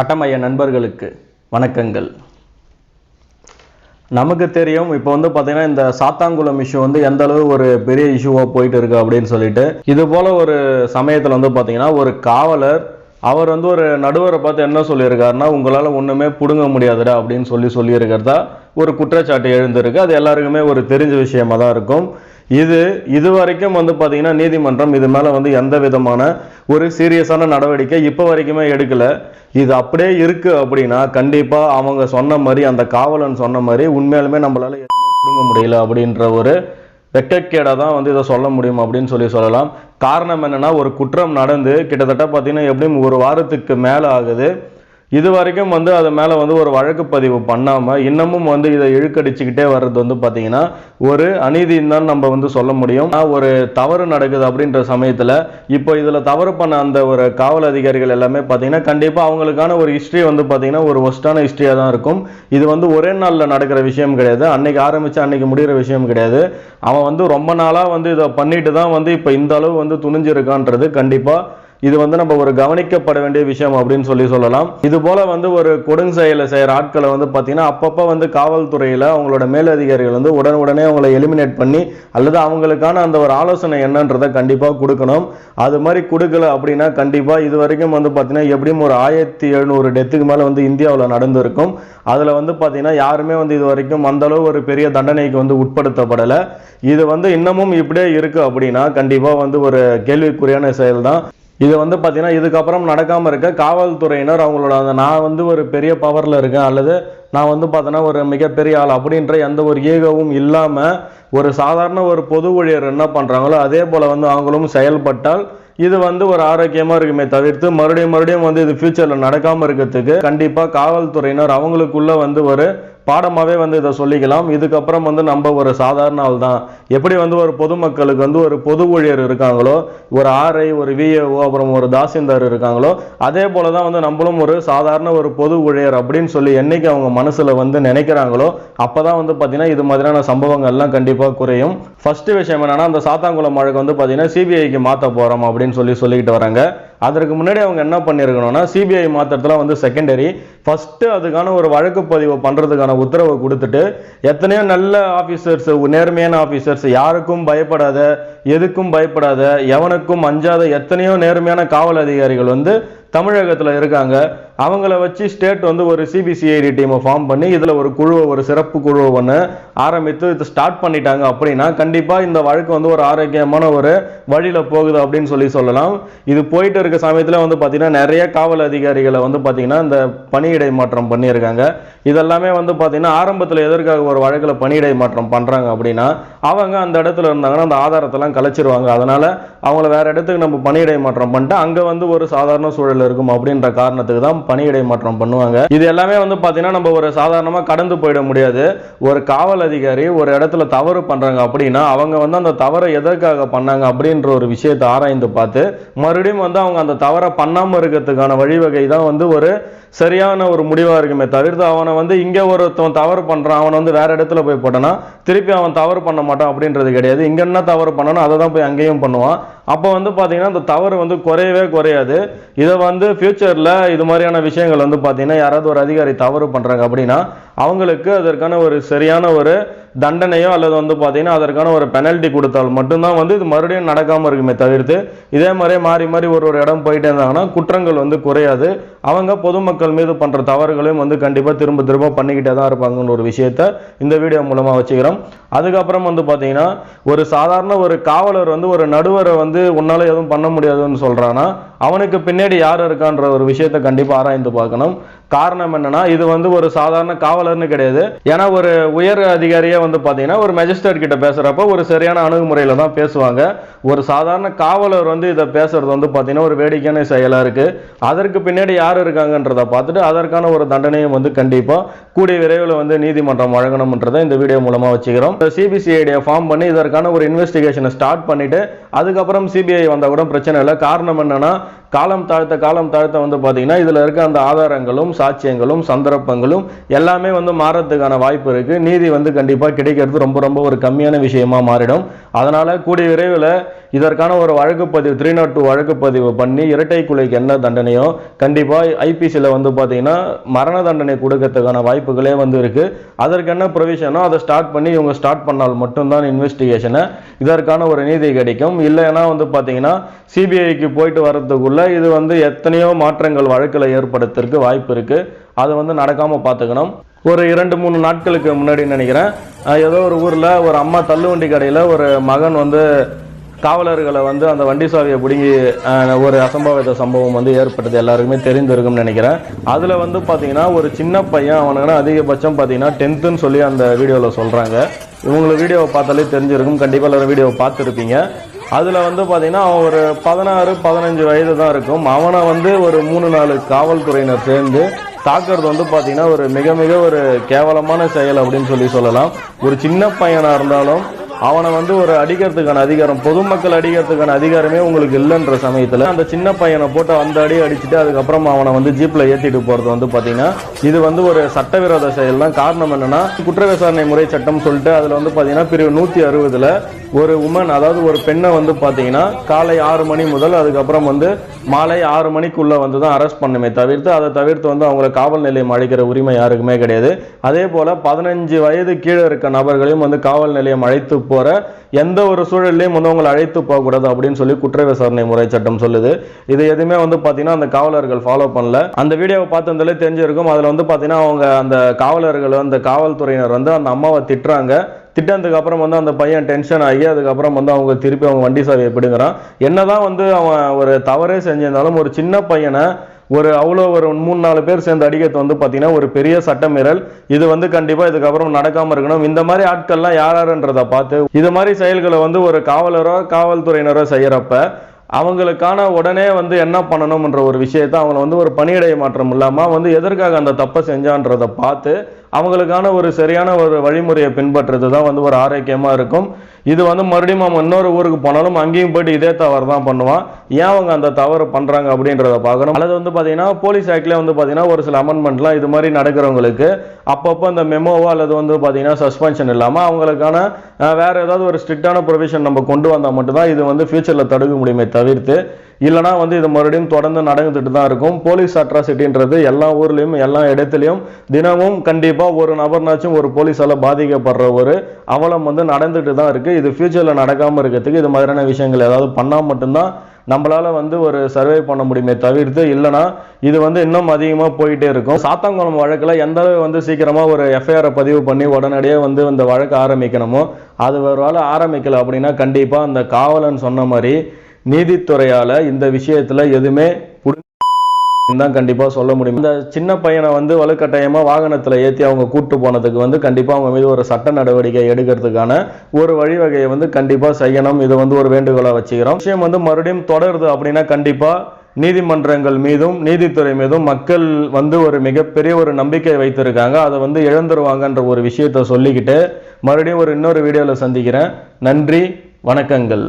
சட்டமைய நண்பர்களுக்கு வணக்கங்கள். நமக்கு தெரியும் இப்போ வந்து பார்த்தீங்கன்னா இந்த சாத்தாங்குளம் இஷ்யூ வந்து எந்த அளவு ஒரு பெரிய இஷ்யூவாக போயிட்டு இருக்கு அப்படின்னு சொல்லிட்டு இது போல ஒரு சமயத்தில் வந்து பார்த்தீங்கன்னா ஒரு காவலர் அவர் வந்து ஒரு நடுவரை பார்த்து என்ன சொல்லியிருக்காருன்னா உங்களால் ஒன்றுமே பிடுங்க முடியாதுடா அப்படின்னு சொல்லி சொல்லியிருக்கிறதா ஒரு குற்றச்சாட்டு எழுந்திருக்கு. அது எல்லாருக்குமே ஒரு தெரிஞ்ச விஷயமா தான் இருக்கும். இது இது வரைக்கும் வந்து பார்த்தீங்கன்னா நீதிமன்றம் இது மேலே வந்து எந்த விதமான ஒரு சீரியஸான நடவடிக்கை இப்போ வரைக்குமே எடுக்கலை. இது அப்படியே இருக்குது அப்படின்னா கண்டிப்பாக அவங்க சொன்ன மாதிரி அந்த காவலன் சொன்ன மாதிரி உண்மையாலுமே நம்மளால் எதுவுமே பிடுங்க முடியல அப்படின்ற ஒரு வெக்கக்கேடாக தான் வந்து இதை சொல்ல முடியும் அப்படின்னு சொல்லி சொல்லலாம். காரணம் என்னென்னா ஒரு குற்றம் நடந்து கிட்டத்தட்ட பார்த்தீங்கன்னா எப்படியும் ஒரு வாரத்துக்கு மேலே ஆகுது. இது வரைக்கும் வந்து அது மேலே வந்து ஒரு வழக்கு பதிவு பண்ணாமல் இன்னமும் வந்து இதை இழுக்கடிச்சுக்கிட்டே வர்றது வந்து பார்த்தீங்கன்னா ஒரு அநீதின்னு தான் நம்ம வந்து சொல்ல முடியும். ஒரு தவறு நடக்குது அப்படின்ற சமயத்தில் இப்போ இதில் தவறு பண்ண அந்த ஒரு காவல் அதிகாரிகள் எல்லாமே பார்த்தீங்கன்னா கண்டிப்பாக அவங்களுக்கான ஒரு ஹிஸ்ட்ரி வந்து பார்த்தீங்கன்னா ஒரு ஒஸ்டான ஹிஸ்ட்ரியாக தான் இருக்கும். இது வந்து ஒரே நாளில் நடக்கிற விஷயம் கிடையாது. அன்னைக்கு ஆரம்பித்து அன்னைக்கு முடிகிற விஷயம் கிடையாது. அவன் வந்து ரொம்ப நாளாக வந்து இதை பண்ணிட்டு தான் வந்து இப்போ இந்த அளவு வந்து துணிஞ்சிருக்கான்றது கண்டிப்பாக இது வந்து நம்ம ஒரு கவனிக்கப்பட வேண்டிய விஷயம் அப்படின்னு சொல்லி சொல்லலாம். இது போல வந்து ஒரு கொடுங் செயலை செய்கிற ஆட்களை வந்து பார்த்தீங்கன்னா அப்பப்போ வந்து காவல்துறையில் அவங்களோட மேலதிகாரிகள் வந்து உடனுடனே அவங்களை எலிமினேட் பண்ணி அல்லது அவங்களுக்கான அந்த ஒரு ஆலோசனை என்னன்றதை கண்டிப்பாக கொடுக்கணும். அது மாதிரி கொடுக்கல அப்படின்னா கண்டிப்பாக இது வரைக்கும் வந்து பார்த்தீங்கன்னா எப்படியும் ஒரு ஆயிரத்தி எழுநூறு டெத்துக்கு மேலே வந்து இந்தியாவில் நடந்திருக்கும். அதில் வந்து பார்த்தீங்கன்னா யாருமே வந்து இது வரைக்கும் அந்த அளவு ஒரு பெரிய தண்டனைக்கு வந்து உட்படுத்தப்படலை. இது வந்து இன்னமும் இப்படியே இருக்கு அப்படின்னா கண்டிப்பாக வந்து ஒரு கேள்விக்குறியான செயல் தான் இது வந்து பார்த்தீங்கன்னா இதுக்கப்புறம் நடக்காமல் இருக்க காவல்துறையினர் அவங்களோட அந்த நான் வந்து ஒரு பெரிய பவரில் இருக்கேன் அல்லது நான் வந்து பார்த்தோன்னா ஒரு மிகப்பெரிய ஆள் அப்படின்ற எந்த ஒரு ஈகவும் இல்லாமல் ஒரு சாதாரண ஒரு பொது ஊழியர் என்ன பண்ணுறாங்களோ அதே போல் வந்து அவங்களும் செயல்பட்டால் இது வந்து ஒரு ஆரோக்கியமாக இருக்குமே தவிர்த்து மறுபடியும் மறுபடியும் வந்து இது ஃபியூச்சரில் நடக்காமல் இருக்கிறதுக்கு கண்டிப்பாக காவல்துறையினர் அவங்களுக்குள்ள வந்து ஒரு பாடமாகவே வந்து இதை சொல்லிக்கலாம். இதுக்கப்புறம் வந்து நம்ம ஒரு சாதாரண ஆள் தான். எப்படி வந்து ஒரு பொதுமக்களுக்கு வந்து ஒரு பொது ஊழியர் இருக்காங்களோ ஒரு ஆர்ஐ ஒரு விஏஓ அப்புறம் ஒரு தாசில்தார் இருக்காங்களோ அதே போல தான் வந்து நம்மளும் ஒரு சாதாரண ஒரு பொது ஊழியர் அப்படின்னு சொல்லி என்னைக்கு அவங்க மனசில் வந்து நினைக்கிறாங்களோ அப்போ தான் வந்து பார்த்தீங்கன்னா இது மாதிரியான சம்பவங்கள்லாம் கண்டிப்பாக குறையும். ஃபஸ்ட்டு விஷயம் என்னென்னா அந்த சாத்தாங்குளம் வழக்கு வந்து பார்த்தீங்கன்னா சிபிஐக்கு மாற்ற போகிறோம் அப்படின்னு சொல்லி சொல்லிக்கிட்டு வராங்க. அதற்கு முன்னாடி அவங்க என்ன பண்ணியிருக்கணும்னா சிபிஐ மாத்திரத்தில் வந்து செகண்டரி ஃபஸ்ட்டு அதுக்கான ஒரு வழக்கு பதிவு பண்ணுறதுக்கான உத்தரவை கொடுத்துட்டு எத்தனையோ நல்ல ஆஃபீஸர்ஸ் நேர்மையான ஆஃபீஸர்ஸ் யாருக்கும் பயப்படாத எதுக்கும் பயப்படாத எவனுக்கும் அஞ்சாத எத்தனையோ நேர்மையான காவல் அதிகாரிகள் வந்து தமிழகத்தில் இருக்காங்க. அவங்கள வச்சு ஸ்டேட் வந்து ஒரு சிபிசிஐடி டீமை ஃபார்ம் பண்ணி இதில் ஒரு குழுவை ஒரு சிறப்பு குழுவை ஒன்று ஆரம்பித்து இது ஸ்டார்ட் பண்ணிட்டாங்க அப்படின்னா கண்டிப்பாக இந்த வழக்கு வந்து ஒரு ஆரோக்கியமான ஒரு வழியில் போகுது அப்படின்னு சொல்லி சொல்லலாம். இது போயிட்டு இருக்க சமயத்தில் வந்து பார்த்திங்கன்னா நிறைய காவல் அதிகாரிகளை வந்து பார்த்தீங்கன்னா இந்த பணியிடை மாற்றம் பண்ணியிருக்காங்க. இதெல்லாமே வந்து பார்த்திங்கன்னா ஆரம்பத்தில் எதற்காக ஒரு வழக்கில் பணியிடை மாற்றம் பண்ணுறாங்க அப்படின்னா அவங்க அந்த இடத்துல இருந்தாங்கன்னா அந்த ஆதாரத்தெல்லாம் கலைச்சிருவாங்க. அதனால் அவங்கள வேற இடத்துக்கு நம்ம பணியிடை மாற்றம் பண்ணிட்டு அங்கே வந்து ஒரு சாதாரண சூழல் இருக்கும் அப்படின்ற காரணத்துக்கு தான் பணியிடை மாற்றம் பண்ணுவாங்க. இது எல்லாமே வந்து பார்த்தீங்கன்னா நம்ம ஒரு சாதாரணமாக கடந்து போயிட முடியாது. ஒரு காவல் அதிகாரி ஒரு இடத்துல தவறு பண்ணுறாங்க அப்படின்னா அவங்க வந்து அந்த தவறை எதற்காக பண்ணாங்க அப்படின்ற ஒரு விஷயத்தை ஆராய்ந்து பார்த்து மறுபடியும் வந்து அவங்க அந்த தவறை பண்ணாமல் இருக்கிறதுக்கான வழிவகை தான் வந்து ஒரு சரியான ஒரு முடிவாக இருக்குமே தவிர்த்து அவனை வந்து இங்கே ஒருத்தவன் தவறு பண்ணுறான் அவனை வந்து வேறு இடத்துல போய் போட்டானா திருப்பி அவன் தவறு பண்ண மாட்டான் அப்படின்றது கிடையாது. இங்கே என்ன தவறு பண்ணணும் அதை தான் போய் அங்கேயும் பண்ணுவான். அப்போ வந்து பார்த்தீங்கன்னா அந்த தவறு வந்து குறையவே குறையாது. இதை வந்து ஃப்யூச்சரில் இது மாதிரியான விஷயங்கள் வந்து பார்த்தீங்கன்னா யாராவது ஒரு அதிகாரி தவறு பண்ணுறாங்க அப்படின்னா அவங்களுக்கு அதற்கான ஒரு சரியான ஒரு தண்டனையோ அல்லது வந்து பார்த்தீங்கன்னா அதற்கான ஒரு பெனல்ட்டி கொடுத்தால் மட்டும்தான் வந்து இது மறுபடியும் நடக்காமல் இருக்குமே தவிர்த்து இதே மாதிரியே மாறி மாறி ஒரு ஒரு இடம் போயிட்டே இருந்தாங்கன்னா குற்றங்கள் வந்து குறையாது. அவங்க பொதுமக்கள் மீது பண்ணுற தவறுகளையும் வந்து கண்டிப்பாக திரும்ப திரும்ப பண்ணிக்கிட்டே தான் இருப்பாங்கன்ற ஒரு விஷயத்த இந்த வீடியோ மூலமாக வச்சுக்கிறோம். அதுக்கப்புறம் வந்து பார்த்தீங்கன்னா ஒரு சாதாரண ஒரு காவலர் வந்து ஒரு நடுவரை வந்து உன்னால் எதுவும் பண்ண முடியாதுன்னு சொல்கிறான்னா அவனுக்கு பின்னாடி யார் இருக்கான்ற ஒரு விஷயத்த கண்டிப்பாக ஆராய்ந்து பார்க்கணும். காரணம் என்னன்னா இது வந்து ஒரு சாதாரண காவலர்னு கிடையாது. ஏன்னா ஒரு உயர் அதிகாரியே வந்து பார்த்தீங்கன்னா ஒரு மெஜிஸ்ட்ரேட் கிட்ட பேசுறப்ப ஒரு சரியான அணுகுமுறையில தான் பேசுவாங்க. ஒரு சாதாரண காவலர் வந்து இதை பேசுறது வந்து பார்த்தீங்கன்னா ஒரு வேடிக்கையான செயலா இருக்கு. அதற்கு பின்னாடி யார் இருக்காங்கன்றதை பார்த்துட்டு அதற்கான ஒரு தண்டனையும் வந்து கண்டிப்பா கூடிய விரைவில் வந்து நீதிமன்றம் வழங்கணும்ன்றதை இந்த வீடியோ மூலமாக வச்சுக்கிறோம். சிபிசிஐடியை ஃபார்ம் பண்ணி இதற்கான ஒரு இன்வெஸ்டிகேஷனை ஸ்டார்ட் பண்ணிட்டு அதுக்கப்புறம் சிபிஐ வந்தா கூட பிரச்சனை இல்லை. காரணம் என்னன்னா காலம் தாழ்த்த காலம் தாழ்த்த வந்து பார்த்தீங்கன்னா இதில் இருக்க அந்த ஆதாரங்களும் சாட்சியங்களும் சந்தர்ப்பங்களும் எல்லாமே வந்து மாறத்துக்கான வாய்ப்பு இருக்குது நீதி வந்து கண்டிப்பாக கிடைக்கிறது ரொம்ப ரொம்ப ஒரு கம்மியான விஷயமா மாறிடும். அதனால் கூடிய விரைவில் இதற்கான ஒரு வழக்கு பதிவு த்ரீ நாட் டூ வழக்கு பதிவு பண்ணி இரட்டை குலைக்கு என்ன தண்டனையோ கண்டிப்பாக ஐபிசியில் வந்து பார்த்தீங்கன்னா மரண தண்டனை கொடுக்கறதுக்கான வாய்ப்புகளே வந்து இருக்குது அதற்கு என்ன ப்ரொவிஷனோ அதை ஸ்டார்ட் பண்ணி இவங்க ஸ்டார்ட் பண்ணால் மட்டும்தான் இன்வெஸ்டிகேஷனை இதற்கான ஒரு நீதி கிடைக்கும். இல்லைன்னா வந்து பார்த்தீங்கன்னா சிபிஐக்கு போயிட்டு இது வந்து எத்தனையோ மாற்றங்கள் வழக்கில் ஏற்படுத்துறதுக்கு வாய்ப்பு இருக்குது அது வந்து நடக்காமல் பார்த்துக்கணும் ஒரு இரண்டு மூணு நாட்களுக்கு முன்னாடி நினைக்கிறேன் ஏதோ ஒரு ஊரில் ஒரு அம்மா தள்ளுவண்டி கடையில் ஒரு மகன் வந்து காவலர்களை வந்து அந்த வண்டி சாவியை பிடுங்கி ஒரு அசம்பாவித சம்பவம் வந்து ஏற்பட்டது. எல்லாருக்குமே தெரிந்திருக்கும்னு நினைக்கிறேன். அதில் வந்து பார்த்தீங்கன்னா ஒரு சின்ன பையன் அவனுக்குன்னா அதிகபட்சம் பார்த்தீங்கன்னா டென்த்துன்னு சொல்லி அந்த வீடியோவில் சொல்கிறாங்க இவங்களை வீடியோவை பார்த்தாலே தெரிஞ்சிருக்கும். கண்டிப்பாக எல்லாரும் வீடியோவை பார்த்துருப்பீங்க. அதில் வந்து பார்த்தீங்கன்னா அவன் ஒரு பதினாறு பதினஞ்சு வயது தான் இருக்கும். அவனை வந்து ஒரு மூணு நாலு காவல்துறையினர் சேர்ந்து தாக்குறது வந்து பார்த்தீங்கன்னா ஒரு மிக மிக ஒரு கேவலமான செயல் அப்படின்னு சொல்லி சொல்லலாம். ஒரு சின்ன பையனாக இருந்தாலும் அவனை வந்து ஒரு அடிக்கிறதுக்கான அதிகாரம் பொதுமக்கள் அடிக்கிறதுக்கான அதிகாரமே உங்களுக்கு இல்லைன்ற சமயத்தில் அந்த சின்ன பையனை போட்டு அந்த அடி அடிச்சுட்டு அதுக்கப்புறம் அவனை வந்து ஜீப்பில் ஏற்றிட்டு போகிறது வந்து பார்த்தீங்கன்னா இது வந்து ஒரு சட்டவிரோத செயல் தான். காரணம் என்னன்னா குற்ற விசாரணை முறை சட்டம் சொல்லிட்டு அதில் வந்து பார்த்தீங்கன்னா பிரிவு நூற்றி அறுபதில் ஒரு உமன் அதாவது ஒரு பெண்ணை வந்து பார்த்தீங்கன்னா காலை ஆறு மணி முதல் அதுக்கப்புறம் வந்து மாலை ஆறு மணிக்குள்ளே வந்து தான் அரெஸ்ட் பண்ணுமே தவிர்த்து அதை தவிர்த்து வந்து அவங்கள காவல் நிலையம் அழைக்கிற உரிமை யாருக்குமே கிடையாது. அதே போல் பதினஞ்சு வயது கீழே இருக்க நபர்களையும் வந்து காவல் நிலையம் அழைத்து போகிற எந்த ஒரு சூழல்லையும் வந்து அவங்களை அழைத்து போகக்கூடாது அப்படின்னு சொல்லி குற்ற விசாரணை முறை சட்டம் சொல்லுது. இது எதுவுமே வந்து பார்த்தீங்கன்னா அந்த காவலர்கள் ஃபாலோ பண்ணல. அந்த வீடியோவை பார்த்திருந்தாலே தெரிஞ்சிருக்கும். அதில் வந்து பார்த்தீங்கன்னா அவங்க அந்த காவலர்கள் அந்த காவல்துறையினர் வந்து அந்த அம்மாவை திட்டுறாங்க. திட்டத்துக்கு அப்புறம் வந்து அந்த பையன் டென்ஷன் ஆகி அதுக்கப்புறம் வந்து அவங்க திருப்பி அவங்க வண்டி சாவியை பிடுங்குறான். என்னதான் வந்து அவன் ஒரு தவறே செஞ்சிருந்தாலும் ஒரு சின்ன பையனை ஒரு அவ்வளோ ஒரு மூணு நாலு பேர் சேர்ந்து அடிக்கிறது வந்து பார்த்தீங்கன்னா ஒரு பெரிய சட்டமீறல். இது வந்து கண்டிப்பாக இதுக்கப்புறம் நடக்காமல் இருக்கணும். இந்த மாதிரி ஆட்கள்லாம் யார் பார்த்து இது மாதிரி செயல்களை வந்து ஒரு காவலரோ காவல்துறையினரோ செய்கிறப்ப அவங்களுக்கான உடனே வந்து என்ன பண்ணணும்ன்ற ஒரு விஷயத்த அவங்கள வந்து ஒரு பணியிடை மாற்றம் இல்லாமல் வந்து எதற்காக அந்த தப்பை செஞ்சான்றதை பார்த்து அவங்களுக்கான ஒரு சரியான ஒரு வழிமுறையை பின்பற்றுறது தான் வந்து ஒரு ஆரோக்கியமாக இருக்கும். இது வந்து மறுபடியும் அவன் இன்னொரு ஊருக்கு போனாலும் அங்கேயும் போயிட்டு இதே தவறு தான் பண்ணுவான். ஏன் அவங்க அந்த தவறு பண்ணுறாங்க அப்படின்றத பார்க்கணும். அல்லது வந்து பார்த்தீங்கன்னா போலீஸ் ஆக்ட்லேயே வந்து பார்த்தீங்கன்னா ஒரு சில அமெண்ட்மெண்ட்லாம் இது மாதிரி நடக்கிறவங்களுக்கு அப்பப்போ அந்த மெமோவோ அல்லது வந்து பார்த்தீங்கன்னா சஸ்பென்ஷன் இல்லாமல் அவங்களுக்கான வேறு ஏதாவது ஒரு ஸ்ட்ரிக்டான ப்ரொவிஷன் நம்ம கொண்டு வந்தால் மட்டும்தான் இது வந்து ஃபியூச்சரில் தடுக்க முடியுமே தவிர்த்து. இல்லைனா வந்து இது மறுபடியும் தொடர்ந்து நடந்துட்டு தான் இருக்கும். போலீஸ் அட்ராசிட்டின்றது எல்லா ஊர்லேயும் எல்லா இடத்துலையும் தினமும் கண்டிப்பாக ஒரு நபர்னாச்சும் ஒரு போலீஸால் பாதிக்கப்படுற ஒரு அவலம் வந்து நடந்துட்டு தான் இருக்குது இது ஃபியூச்சரில் நடக்காமல் இருக்கிறதுக்கு இது மாதிரியான விஷயங்கள் ஏதாவது பண்ணால் மட்டும்தான் நம்மளால் வந்து ஒரு சர்வே பண்ண முடியுமே தவிர்த்து இல்லைனா இது வந்து இன்னும் அதிகமாக போயிட்டே இருக்கும். சாத்தாங்குளம் வழக்கில் எந்த அளவு வந்து சீக்கிரமாக ஒரு எஃப்ஐஆரை பதிவு பண்ணி உடனடியாக வந்து இந்த வழக்கு ஆரம்பிக்கணுமோ அது ஒரு வேலை ஆரம்பிக்கலை அப்படின்னா கண்டிப்பாக அந்த காவலன் சொன்ன மாதிரி நீதித்துறையால் இந்த விஷயத்தில் எதுவுமே தான் கண்டிப்பாக சொல்ல முடியும். இந்த சின்ன பையனை வந்து வலுக்கட்டாயமாக வாகனத்தில் ஏற்றி அவங்க கூட்டு போனதுக்கு வந்து கண்டிப்பாக அவங்க மீது ஒரு சட்ட நடவடிக்கை எடுக்கிறதுக்கான ஒரு வழிவகையை வந்து கண்டிப்பாக செய்யணும். இது வந்து ஒரு வேண்டுகோளாக வச்சுக்கிறோம். விஷயம் வந்து மறுபடியும் தொடருது அப்படின்னா கண்டிப்பாக நீதிமன்றங்கள் மீதும் நீதித்துறை மீதும் மக்கள் வந்து ஒரு மிகப்பெரிய ஒரு நம்பிக்கை வைத்திருக்காங்க. அதை வந்து இழந்துருவாங்கன்ற ஒரு விஷயத்தை சொல்லிக்கிட்டு மறுபடியும் ஒரு இன்னொரு வீடியோவில் சந்திக்கிறேன். நன்றி வணக்கங்கள்.